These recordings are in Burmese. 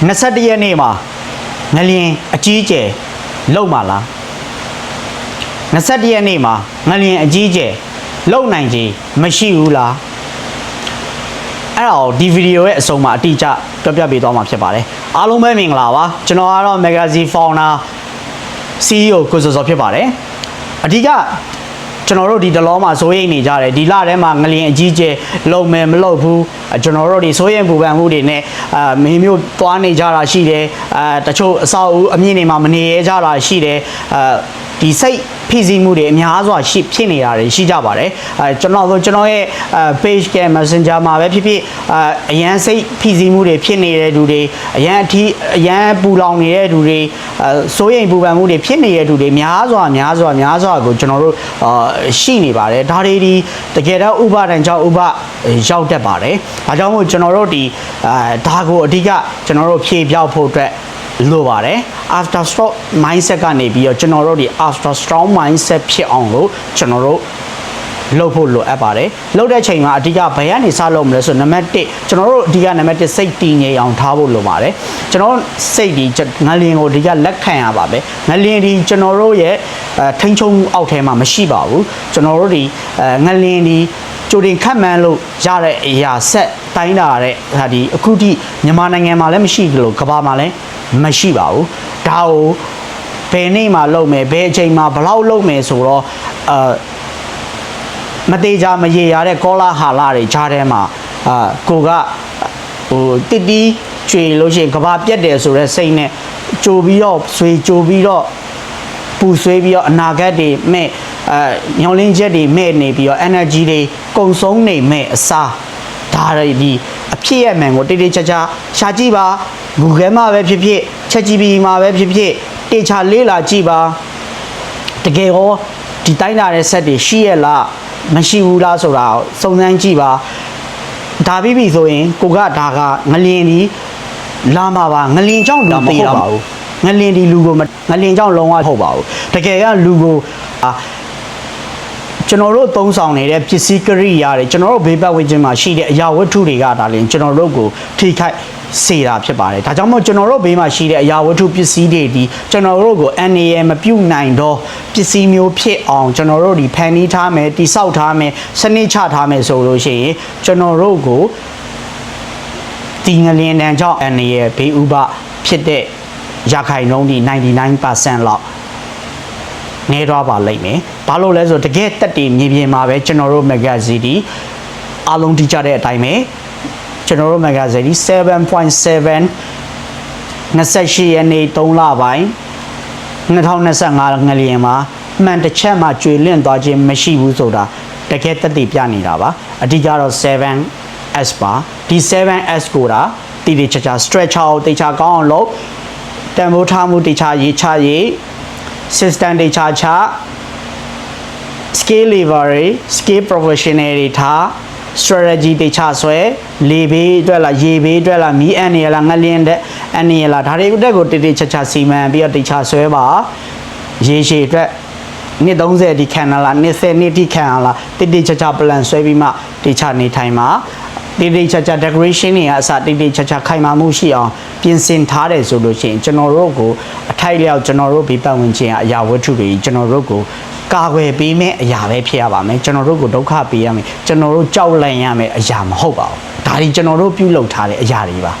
21ရက်နေ့မှာငလျင်အကြီးကျယ်လုံမှာလား21ရက်နေ့မှာငလျင်အကြီးကျယ်လုံနိုင်ကြီးမရှိဘူးလားအဲ့တော့ဒီဗီဒီယိုရဲ့အဆုံးမှာအတိအကျပြောပြပေးသွားမှာဖြစ်ပါတယ်အားလုံးပဲမင်္ဂလာပါကျွန်တော်ကတော့ Magazine Founder CEO ကိုစောစောဖြစ်ပါတယ်အဓိက ကျွန်တော်တို့ဒီတလောမှာစိုးရိမ်နေကြတယ်ဒီလထဲမှာငလျင်အကြီးကျယ်လုံမယ်မလုံဘူးအဲကျွန်တော်တို့ဒီစိုးရိမ်ပူပန်မှုတွေနဲ့အာမင်းမျိုးသွားနေကြတာရှိတယ်အဲတချို့အဆောက်အဦအမြင့်တွေမှာမနေရကြတာရှိတယ်အဲ ဒီစိတ်ဖိစီးမှုတွေအများစွာရှိဖြစ်နေတာတွေရှိကြပါတယ်အဲကျွန်တော်တို့ကျွန်တော်ရဲ့အဲ page က Messenger မှာပဲဖြစ်ဖြစ်အဲအရန်စိတ်ဖိစီးမှုတွေဖြစ်နေတဲ့လူတွေအရန်အထီးအရန်ပူလောင်နေတဲ့လူတွေအဲစိုးရိမ်ပူပန်မှုတွေဖြစ်နေတဲ့လူတွေများစွာများစွာများစွာကိုကျွန်တော်တို့အာရှိနေပါတယ်ဒါတွေဒီတကယ်တော့ဥပဒဏ်ကြောင့်ဥပရောက်တတ်ပါတယ်ဒါကြောင့်မို့ကျွန်တော်တို့ဒီအဲဒါကိုအဓိကကျွန်တော်တို့ဖြေပြောက်ဖို့အတွက် လိုပါတယ် after strong mindset ကနေပြီးတော့ကျွန်တော်တို့ဒီ after strong mindset ဖြစ်အောင်လို့ကျွန်တော်တို့ လုပ်ဖို့လိုအပ်ပါတယ်လုပ်တဲ့ချိန်မှာအဓိကဘယ်ကနေစလုပ်မလဲဆိုနံပါတ်1ကျွန်တော်တို့အဓိကနံပါတ်1စိတ်တည်ငြိမ်အောင်ထားဖို့လိုပါတယ်ကျွန်တော်စိတ်ဒီငလျင်ကိုအဓိကလက်ခံရပါပဲငလျင်ဒီကျွန်တော်တို့ရဲ့အဲထိန်းချုပ်မှုအောက်ထဲမှာမရှိပါဘူးကျွန်တော်တို့ဒီအဲငလျင်ဒီကြိုတင်ခတ်မှန်းလို့ရတဲ့အရာဆက်တိုင်းတာတဲ့ဟာဒီအခုထိမြန်မာနိုင်ငံမှာလည်းမရှိဘူးလို့ကမ္ဘာမှာလည်းမရှိပါဘူးဒါကိုဘယ်နေ့မှလုပ်မယ်ဘယ်အချိန်မှဘယ်လောက်လုပ်မယ်ဆိုတော့အာ မသေးကြမရေရတဲ့ကောလာဟာလာတွေကြားထဲမှာအာကိုကဟိုတိတိကျွေလို့ရှိရင်ကဘာပြက်တယ်ဆိုတော့စိတ်နဲ့ကြိုပြီးတော့ဆွေကြိုပြီးတော့ပူဆွေးပြီးတော့အနာဂတ်တွေမဲ့အဲညောင်းလင်းချက်တွေမဲ့နေပြီးတော့ energy တွေကုံဆုံးနေမဲ့အစားဒါတွေဒီအဖြစ်ရမှန်ကိုတိတိကျကျရှာကြည့်ပါ Google မှာပဲဖြစ်ဖြစ် ChatGPT မှာပဲဖြစ်ဖြစ်တေချာလေးလာကြည့်ပါတကယ်ရော ဒီတိုင်းလာတဲ့ set တွေရှိရလားမရှိဘူးလားဆိုတာကိုစုံစမ်းကြည့်ပါဒါပြီးပြီဆိုရင်ကိုကဒါကငလင်ဒီလာမှာပါငလင်ကြောင့်လူသေးတာပါဘူးငလင်ဒီလူကိုမငလင်ကြောင့်လုံးဝဟုတ်ပါဘူးတကယ်ကလူကိုအာကျွန်တော်တို့သုံးဆောင်နေတဲ့ပစ္စည်းကရိယာတွေကျွန်တော်တို့ဘေးပတ်ဝန်းကျင်မှာရှိတဲ့အရာဝတ္ထုတွေကဒါလည်းကျွန်တော်တို့ကိုထိခိုက် စေတာဖြစ်ပါတယ်ဒါကြောင့်မို့ကျွန်တော်တို့ဘေးမှာရှိတဲ့အရာဝတ္ထုပစ္စည်းတွေဒီကျွန်တော်တို့ကိုအန်ရမပြုတ်နိုင်တော့ပစ္စည်းမျိုးဖြစ်အောင်ကျွန်တော်တို့ဒီဖန်တီးထားမယ်တိဆောက်ထားမယ်စနစ်ချထားမယ်ဆိုလို့ရှိရင်ကျွန်တော်တို့ကိုဒီငလျင်တန်ကြောင့်အန်ရဘေးဥပဖြစ်တဲ့ရခိုင်နှုန်းဒီ99%လောက်နေတော့ပါလိမ့်မယ်ဘာလို့လဲဆိုတော့တကယ်တက်တည်မြေပြင်မှာပဲကျွန်တော်တို့မဂ္ဂဇီဒီအားလုံးတိကျတဲ့အတိုင်းပဲ ကျွန်တော်တို့မဂ္ဂဇီဒီ7.7 28ရက်နေ့3လပိုင်း2025ငလျင်မှာမှန်တစ်ချက်မှကျွေလင့်သွားခြင်းမရှိဘူးဆိုတာတကယ်တက်တည်ပြနေတာပါအဓိကတော့ 7S ပါဒီ 7S ကိုတာတိတိကျကျ stretch out တိကျကောင်းအောင်လုပ်တန်ဖိုးထားမှုတိကျရေးချရေး system တွေချာချ skill level တွေ skill professional တွေထား strategy တွေချဆွဲလေဘေးအတွက်လားရေဘေးအတွက်လားမီးအန်နေလားငလျင်တဲ့အန်နေလားဒါတွေအတွက်ကိုတိတိကျကျစီမံပြီးတော့တိချဆွဲပါရေရှည်အတွက်နှစ်30ဒီခံလားနှစ်10နှစ်ဒီခံလားတိတိကျကျ plan ဆွဲပြီးမှတိချနေထိုင်မှာတိတိကျကျ decoration တွေကအစတိတိကျကျခိုင်မာမှုရှိအောင်ပြင်ဆင်ထားတယ်ဆိုလို့ရှိရင်ကျွန်တော်တို့ကိုအထိုက်လျောက်ကျွန်တော်တို့ဘေးပတ်ဝန်းကျင်အရာဝတ္ထုတွေကျွန်တော်တို့ကို ကာကွယ်ပေးမဲ့အရာပဲဖြစ်ရပါမယ်ကျွန်တော်တို့ကိုဒုက္ခပေးရမယ်ကျွန်တော်တို့ကြောက်လန့်ရမယ်အရာမဟုတ်ပါဘူးဒါဒီကျွန်တော်တို့ပြုလုပ်ထားတဲ့အရာတွေပါ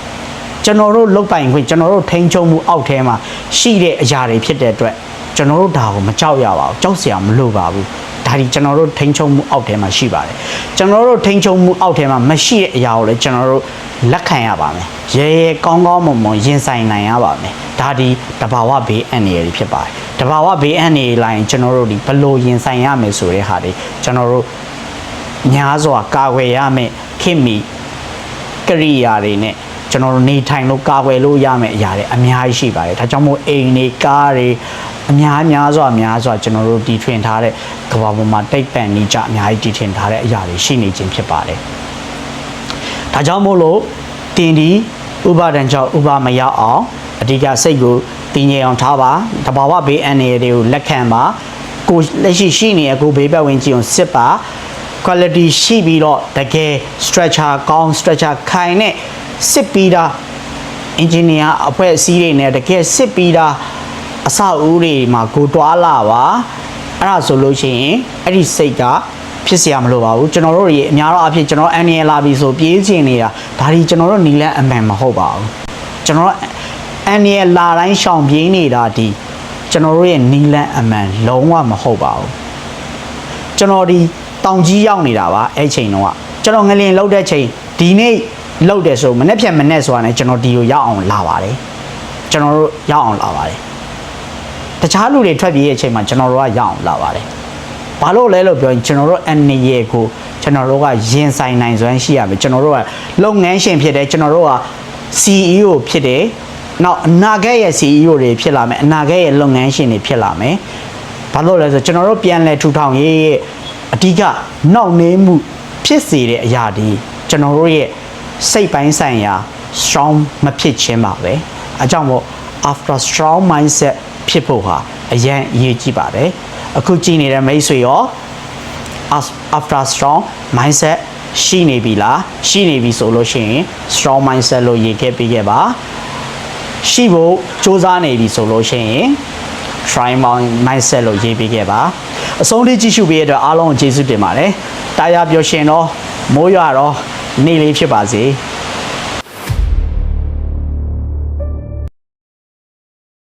ကျွန်တော်တို့လုတ်ပိုင်ခွင့်ကျွန်တော်တို့ထိန်းချုပ်မှုအောက်ထဲမှာရှိတဲ့အရာတွေဖြစ်တဲ့အတွက်ကျွန်တော်တို့ဒါကိုမကြောက်ရပါဘူးကြောက်စရာမလိုပါဘူးဒါဒီကျွန်တော်တို့ထိန်းချုပ်မှုအောက်ထဲမှာရှိပါတယ်ကျွန်တော်တို့ထိန်းချုပ်မှုအောက်ထဲမှာမရှိတဲ့အရာကိုလည်းကျွန်တော်တို့ လက်ခံရပါမယ်ရဲရဲကောင်းကောင်းမွန်မွန်ရင်ဆိုင်နိုင်ရပါမယ်ဒါဒီတဘာဝဘေးအန္တရာယ်တွေဖြစ်ပါတယ်တဘာဝဘေးအန္တရာယ်လိုင်းကျွန်တော်တို့ဒီဘယ်လိုရင်ဆိုင်ရမယ်ဆိုတဲ့ဟာတွေကျွန်တော်တို့များစွာကာကွယ်ရမယ်ခင်မီကရိယာတွေနဲ့ကျွန်တော်တို့နေထိုင်လို့ကာကွယ်လို့ရမယ့်အရာတွေအများကြီးရှိပါတယ်ဒါကြောင့်မို့အိမ်တွေကားတွေအများများစွာများစွာကျွန်တော်တို့တီထွင်ထားတဲ့ကမ္ဘာပေါ်မှာတိတ်ပန်နေကြအများကြီးတီထွင်ထားတဲ့အရာတွေရှိနေခြင်းဖြစ်ပါတယ် ဒါကြောင့်မို့လို့တင်ဒီဥပါဒံကြောင့်ဥပမရောက်အောင်အဓိကစိတ်ကိုတည်ငြိမ်အောင်ထားပါတဘာဝဘေးအန္တရာယ်တွေကိုလက်ခံပါကိုလက်ရှိရှိနေတဲ့ကိုဘေးပတ်ဝန်းကျင်ကိုစစ်ပါ quality ရှိပြီးတော့တကယ် structure ကောင်း structure ခိုင်နဲ့စစ်ပြီးတာအင်ဂျင်နီယာအဖွဲ့အစည်းတွေနဲ့တကယ်စစ်ပြီးတာအဆောက်အဦတွေမှာကိုတွားလာပါအဲ့ဒါဆိုလို့ရှိရင်အဲ့ဒီစိတ်က ဖြစ်เสียမလို့ပါဘူးကျွန်တော်တို့တွေအများတော့အဖြစ်ကျွန်တော်အန်နီယလာပြီဆိုပြေးချင်နေတာဒါဒီကျွန်တော်တို့နီလန်းအမှန်မဟုတ်ပါဘူးကျွန်တော်တို့အန်နီယလာတိုင်းရှောင်ပြေးနေတာဒီကျွန်တော်တို့ရဲ့နီလန်းအမှန်လုံးဝမဟုတ်ပါဘူး ကျွန်တော်ဒီတောင်ကြီးရောက်နေတာပါအဲ့ချိန်တော့ကကျွန်တော်ငလင်လောက်တဲ့ချိန်ဒီနေ့လောက်တယ်ဆိုမနေ့ဖြန်မနေ့ဆိုတာနဲ့ကျွန်တော်ဒီကိုရောက်အောင်လာပါတယ်ကျွန်တော်တို့ရောက်အောင်လာပါတယ်တခြားလူတွေထွက်ပြေးရဲ့အချိန်မှာကျွန်တော်တို့ကရောက်အောင်လာပါတယ် ဘာလို့လဲလို့ပြောရင်ကျွန်တော်တို့အနေရကိုကျွန်တော်တို့ကရင်ဆိုင်နိုင်စွမ်းရှိရမယ်ကျွန်တော်တို့ကလုပ်ငန်းရှင်ဖြစ်တယ်ကျွန်တော်တို့က CEO ဖြစ်တယ်နောက်အနာဂတ်ရဲ့ CEO တွေဖြစ်လာမယ်အနာဂတ်ရဲ့လုပ်ငန်းရှင်တွေဖြစ်လာမယ်ဘာလို့လဲဆိုတော့ကျွန်တော်တို့ပြန်လဲထူထောင်ရေးရဲ့အဓိကနောက်နေမှုဖြစ်စေတဲ့အရာဒီကျွန်တော်တို့ရဲ့စိတ်ပိုင်းဆိုင်ရာ strong မဖြစ်ခြင်းပါပဲအကြောင်းမို့ after strong mindset ဖြစ်ဖို့ဟာအရင်အရေးကြီးပါတယ် အခုကြည့်နေတဲ့မိတ်ဆွေရော as- after strong mindset ရှိနေပြီလားရှိနေပြီဆိုလို့ရှိရင် strong mindset လို့ရေးခဲ့ပြီးခဲ့ပါရှိဖို့စူးစမ်းနေပြီဆိုလို့ရှိရင် try mindset လို့ရေးပေးခဲ့ပါအဆုံးထိကြည့်ရှုပေးရတဲ့အတွက်အားလုံးကိုကျေးဇူးတင်ပါတယ်တာယာပျော်ရှင်တော့မိုးရွာတော့နေ့လေးဖြစ်ပါစေ